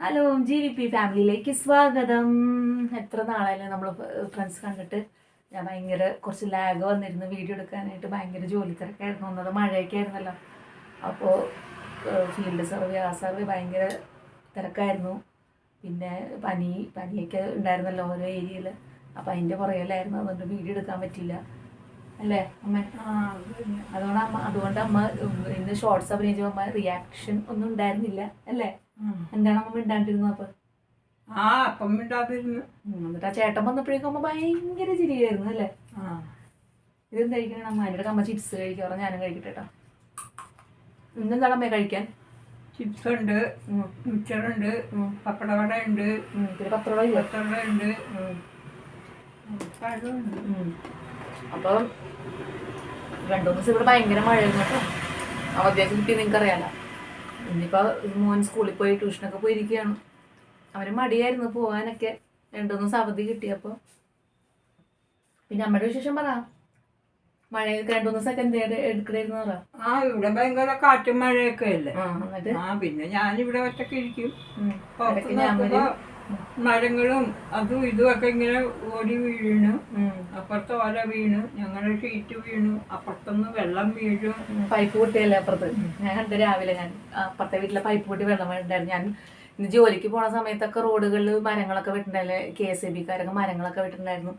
Hello G V P ഫാമിലിയിലേക്ക് സ്വാഗതം. എത്ര നാളായാലും നമ്മൾ ഫ്രണ്ട്സ് കണ്ടിട്ട്? ഞാൻ ഭയങ്കര കുറച്ച് ലാഗ് വന്നിരുന്നു വീഡിയോ എടുക്കാനായിട്ട്. ഭയങ്കര ജോലി തിരക്കായിരുന്നു വന്നത് മഴയൊക്കെ ആയിരുന്നല്ലോ അപ്പോൾ ഫീൽഡ് സർവേ ആ സർവേ ഭയങ്കര തിരക്കായിരുന്നു. പിന്നെ പനി പനിയൊക്കെ ഉണ്ടായിരുന്നല്ലോ ഓരോ ഏരിയയിൽ അപ്പോൾ അതിന്റെ പുറകിലായിരുന്നു. അതുകൊണ്ട് വീഡിയോ എടുക്കാൻ പറ്റില്ല. അല്ലേ അമ്മ? അതുകൊണ്ട് അമ്മ അതുകൊണ്ട് അമ്മ ഇന്ന് ഷോർട്സ് അഭിനയിച്ചപ്പോൾ അമ്മ റിയാക്ഷൻ ഒന്നും ഉണ്ടായിരുന്നില്ല. അല്ലേ? എന്താണ് അമ്മ മിണ്ടാണ്ടിരുന്നത് അപ്പൊ? ആ അപ്പം മിണ്ടാതിരുന്നു. എന്നിട്ട് ആ ചേട്ടൻ വന്നപ്പോഴേക്കും അമ്മ ഭയങ്കര ചിരിയായിരുന്നു അല്ലേ? ആ. ഇതെന്ത് കഴിക്കണം അമ്മ? എന്റെ അമ്മ ചിപ്സ് കഴിക്കാറ ഞാനും കഴിക്കട്ടെ കേട്ടോ ഇന്നെന്താണ് അമ്മയെ കഴിക്കാൻ? ചിപ്സ് ഉണ്ട്. മിച്ചറുണ്ട് പപ്പടവട ഉണ്ട്. പിന്നെ പത്രവട ഇല്ല? ഉണ്ട്. അപ്പം രണ്ടു മൂന്ന് ദിവസം ഇവിടെ ഭയങ്കര മഴയായിരുന്നു കേട്ടോ. അവധിയൊക്കെ കിട്ടി നിങ്ങൾക്ക് അറിയാലോ ഇന്നിപ്പോൾ മോൻ സ്കൂളിൽ പോയി ട്യൂഷനൊക്കെ പോയിരിക്കുകയാണ്. അവന് മടിയായിരുന്നു പോകാനൊക്കെ രണ്ടു ദിവസം അവധി കിട്ടിയപ്പോൾ പിന്നെ അമ്മയുടെ വിശേഷം പറ. മഴ രണ്ടു സെക്കൻഡ് ദിവസമൊക്കെ എന്ത് എടുക്കണായിരുന്നു പറ. ആ ഇവിടെ ഭയങ്കര കാറ്റും മഴയൊക്കെ അല്ലേ? ആ പിന്നെ ഞാനിവിടെ ഒറ്റയ്ക്ക് ഇരിക്കും. മരങ്ങളും അതും ഇതും ഒക്കെ ഇങ്ങനെ ഓടി വീണു അപ്പുറത്തെ ഓല വീണു ഞങ്ങളുടെ ഷീറ്റ് വീണു അപ്പുറത്തുനിന്ന് വെള്ളം വീഴും. പൈപ്പ് പൊട്ടിയല്ലേ അപ്പുറത്ത്? ഞാൻ കണ്ട് രാവിലെ ഞാൻ അപ്പുറത്തെ വീട്ടിലെ പൈപ്പ് പൊട്ടി വെള്ളം വേണ്ടായിരുന്നു ഞാൻ ഇന്ന് ജോലിക്ക് പോണ സമയത്തൊക്കെ റോഡുകളിൽ മരങ്ങളൊക്കെ വിട്ടിട്ടുണ്ടായില്ലേ കെ എസ് എ ബിക്കാരൊക്കെ മരങ്ങളൊക്കെ വിട്ടിട്ടുണ്ടായിരുന്നു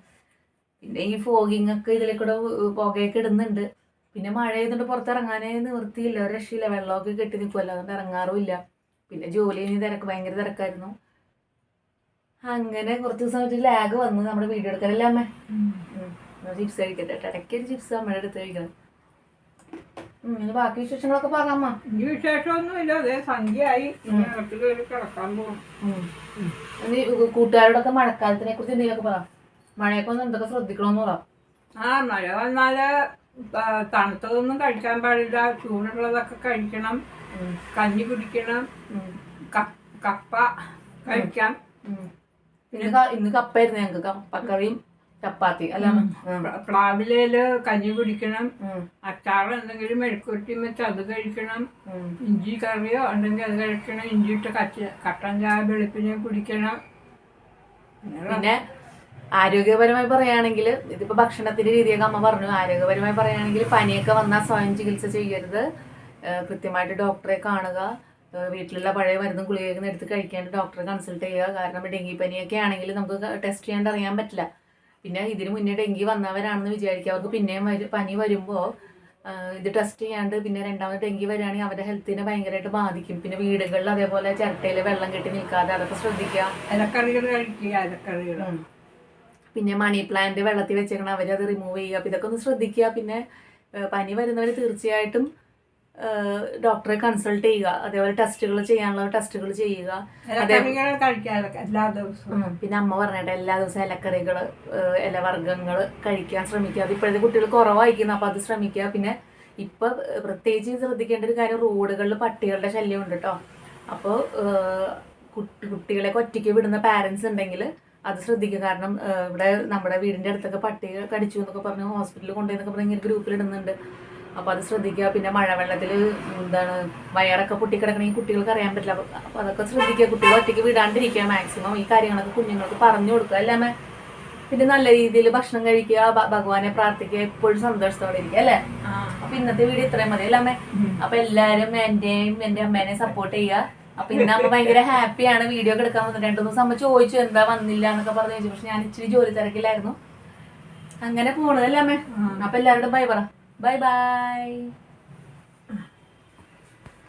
പിന്നെ ഈ ഫോഗിങ് ഒക്കെ ഇതിലെ കൂടെ പുകയൊക്കെ ഇടുന്നുണ്ട്. പിന്നെ മഴ ചെയ്തുകൊണ്ട് പുറത്തിറങ്ങാനേ നിവൃത്തിയില്ല. ഒരു രക്ഷയില്ല. വെള്ളമൊക്കെ കെട്ടി നിൽക്കുമല്ലോ അതുകൊണ്ട് ഇറങ്ങാറുമില്ല പിന്നെ ജോലി കഴിഞ്ഞ് തിരക്ക് ഭയങ്കര തിരക്കായിരുന്നു. അങ്ങനെ കുറച്ച് ദിവസം ഒരു ലാഗ് വന്ന് നമ്മുടെ വീഡിയോ എടുക്കാനല്ലേ അമ്മേ? ചിപ്സ് കഴിക്കട്ടെ. കേട്ടോ. ഇടയ്ക്ക് ഒരു ചിപ്സ് അമ്മയുടെ അടുത്ത് കഴിക്കണം. ഇനി ബാക്കി വിശേഷങ്ങളൊക്കെ പറഞ്ഞമ്മ ഇനി വിശേഷമൊന്നുമില്ല. അതേ സന്ധ്യയായി. കിടക്കാൻ പോകും ഇനി കൂട്ടുകാരോടൊക്കെ മഴക്കാലത്തിനെ കുറിച്ച് എന്തെങ്കിലുമൊക്കെ പറ. മഴയൊക്കെ ഒന്ന് എന്തൊക്കെ ശ്രദ്ധിക്കണമെന്ന് പറ. ആ മഴ വന്നാൽ തണുത്തതൊന്നും കഴിക്കാൻ പാടില്ല. ചൂടുള്ളതൊക്കെ കഴിക്കണം. കഞ്ഞി കുടിക്കണം. കപ്പ കഴിക്കാം. ഉം. ഇന്ന് ക- ഇന്ന് കപ്പായിരുന്നു ഞങ്ങൾക്ക് കപ്പക്കറിയും ചപ്പാത്തി. അല്ല? പ്ലാവിലേൽ കഞ്ഞി കുടിക്കണം. ഉം, അച്ചാർ എന്തെങ്കിലും മെഴുക്കുരുട്ടി വെച്ച് അത് കഴിക്കണം. ഉം, ഇഞ്ചി കറിയോ ഉണ്ടെങ്കിൽ അത് കഴിക്കണം. ഇഞ്ചി ഇട്ട് കച്ച കട്ടൻ ചായ വെളുപ്പിനെ കുടിക്കണം. പിന്നെ പിന്നെ ആരോഗ്യപരമായി പറയുകയാണെങ്കിൽ ഇതിപ്പോ ഭക്ഷണത്തിന്റെ രീതിയൊക്കെ അമ്മ പറഞ്ഞു. ആരോഗ്യപരമായി പറയുകയാണെങ്കിൽ പനിയൊക്കെ വന്നാൽ സ്വയം ചികിത്സ ചെയ്യരുത്. ഏഹ് കൃത്യമായിട്ട് ഡോക്ടറെ കാണുക. വീട്ടിലുള്ള പഴയ മരുന്നും ഗുളികയൊക്കെ എടുത്ത് കഴിക്കാണ്ട് ഡോക്ടറെ കൺസൾട്ട് ചെയ്യുക. കാരണം ഡെങ്കിപ്പനിയൊക്കെ ആണെങ്കിൽ നമുക്ക് ടെസ്റ്റ് ചെയ്യാണ്ട് അറിയാൻ പറ്റില്ല. പിന്നെ ഇതിന് മുന്നേ ഡെങ്കി വന്നവരാണെന്ന് വിചാരിക്കുക. അവർക്ക് പിന്നെയും പനി വരുമ്പോൾ ഇത് ടെസ്റ്റ് ചെയ്യാണ്ട് പിന്നെ രണ്ടാമത് ഡെങ്കി വരികയാണെങ്കിൽ അവരുടെ ഹെൽത്തിനെ ഭയങ്കരമായിട്ട് ബാധിക്കും. പിന്നെ വീടുകളിൽ അതേപോലെ ചിരട്ടയിൽ വെള്ളം കെട്ടി നിൽക്കാതെ അതൊക്കെ ശ്രദ്ധിക്കുക. ഇലക്കറികൾ കഴിക്കുക ഇലക്കറികൾ. പിന്നെ മണി പ്ലാന്റ് വെള്ളത്തിൽ വെച്ചേക്കണം അവരത് റിമൂവ് ചെയ്യുക. അപ്പം ഇതൊക്കെ ഒന്ന് ശ്രദ്ധിക്കുക. പിന്നെ പനി വരുന്നവർ തീർച്ചയായിട്ടും ഡോക്ടറെ കൺസൾട്ട് ചെയ്യുക. അതേപോലെ ടെസ്റ്റുകൾ ചെയ്യാനുള്ള ടെസ്റ്റുകൾ ചെയ്യുക. പിന്നെ അമ്മ പറഞ്ഞിട്ട് എല്ലാ ദിവസവും ഇലക്കറികൾ ഇലവർഗങ്ങൾ കഴിക്കാൻ ശ്രമിക്കുക. അത് ഇപ്പോഴത്തെ കുട്ടികൾ കുറവായിരിക്കുന്നു. അപ്പോൾ അത് ശ്രമിക്കുക. പിന്നെ ഇപ്പൊ പ്രത്യേകിച്ച് ശ്രദ്ധിക്കേണ്ട ഒരു കാര്യം റോഡുകളിൽ പട്ടികളുടെ ശല്യം ഉണ്ട് കേട്ടോ അപ്പോൾ കുട്ടി കുട്ടികളെ ഒറ്റയ്ക്ക് വിടുന്ന പാരൻസ് ഉണ്ടെങ്കിൽ അത് ശ്രദ്ധിക്കുക. കാരണം ഇവിടെ നമ്മുടെ വീടിന്റെ അടുത്തൊക്കെ പട്ടികൾ കടിച്ചു എന്നൊക്കെ പറഞ്ഞ് ഹോസ്പിറ്റലിൽ കൊണ്ടുപോയെന്നൊക്കെ പറഞ്ഞ് ഇങ്ങനെ ഗ്രൂപ്പിൽ ഇടുന്നുണ്ട്. അപ്പോൾ അത് ശ്രദ്ധിക്കുക. പിന്നെ മഴവെള്ളത്തിൽ എന്താണ് വയറൊക്കെ പൊട്ടിക്കിടക്കണമെങ്കിൽ കുട്ടികൾക്ക് അറിയാൻ പറ്റില്ല. അപ്പോൾ അതൊക്കെ ശ്രദ്ധിക്കുക. കുട്ടികൾ ഒറ്റയ്ക്ക് വിടാണ്ടിരിക്കുക മാക്സിമം ഈ കാര്യങ്ങളൊക്കെ കുഞ്ഞുങ്ങൾക്ക് പറഞ്ഞു കൊടുക്കുക. അല്ലാമേ പിന്നെ നല്ല രീതിയിൽ ഭക്ഷണം കഴിക്കുക. ഭഗവാനെ പ്രാർത്ഥിക്കുക. എപ്പോഴും സന്തോഷത്തോടെ ഇരിക്കുക. അല്ലേ? അപ്പൊ ഇന്നത്തെ വീഡിയോ ഇത്രയും മതി. അല്ലേ അമ്മേ? അപ്പൊ എല്ലാരും എന്റെയും എന്റെ അമ്മേനെ സപ്പോർട്ട് ചെയ്യുക. അപ്പൊ ഇന്ന് അമ്മ ഭയങ്കര ഹാപ്പിയാണ് വീഡിയോ ഒക്കെ എടുക്കാൻ വന്നത് രണ്ടു ദിവസം അമ്മ ചോദിച്ചു എന്താ വന്നില്ല എന്നൊക്കെ പറഞ്ഞു ചോദിച്ചു. പക്ഷെ ഞാൻ ഇച്ചിരി ജോലി തിരക്കിലായിരുന്നു. അങ്ങനെ പോണതല്ലേ അമ്മേ? അപ്പൊ എല്ലാവരോടും ബൈ പറ. Bye bye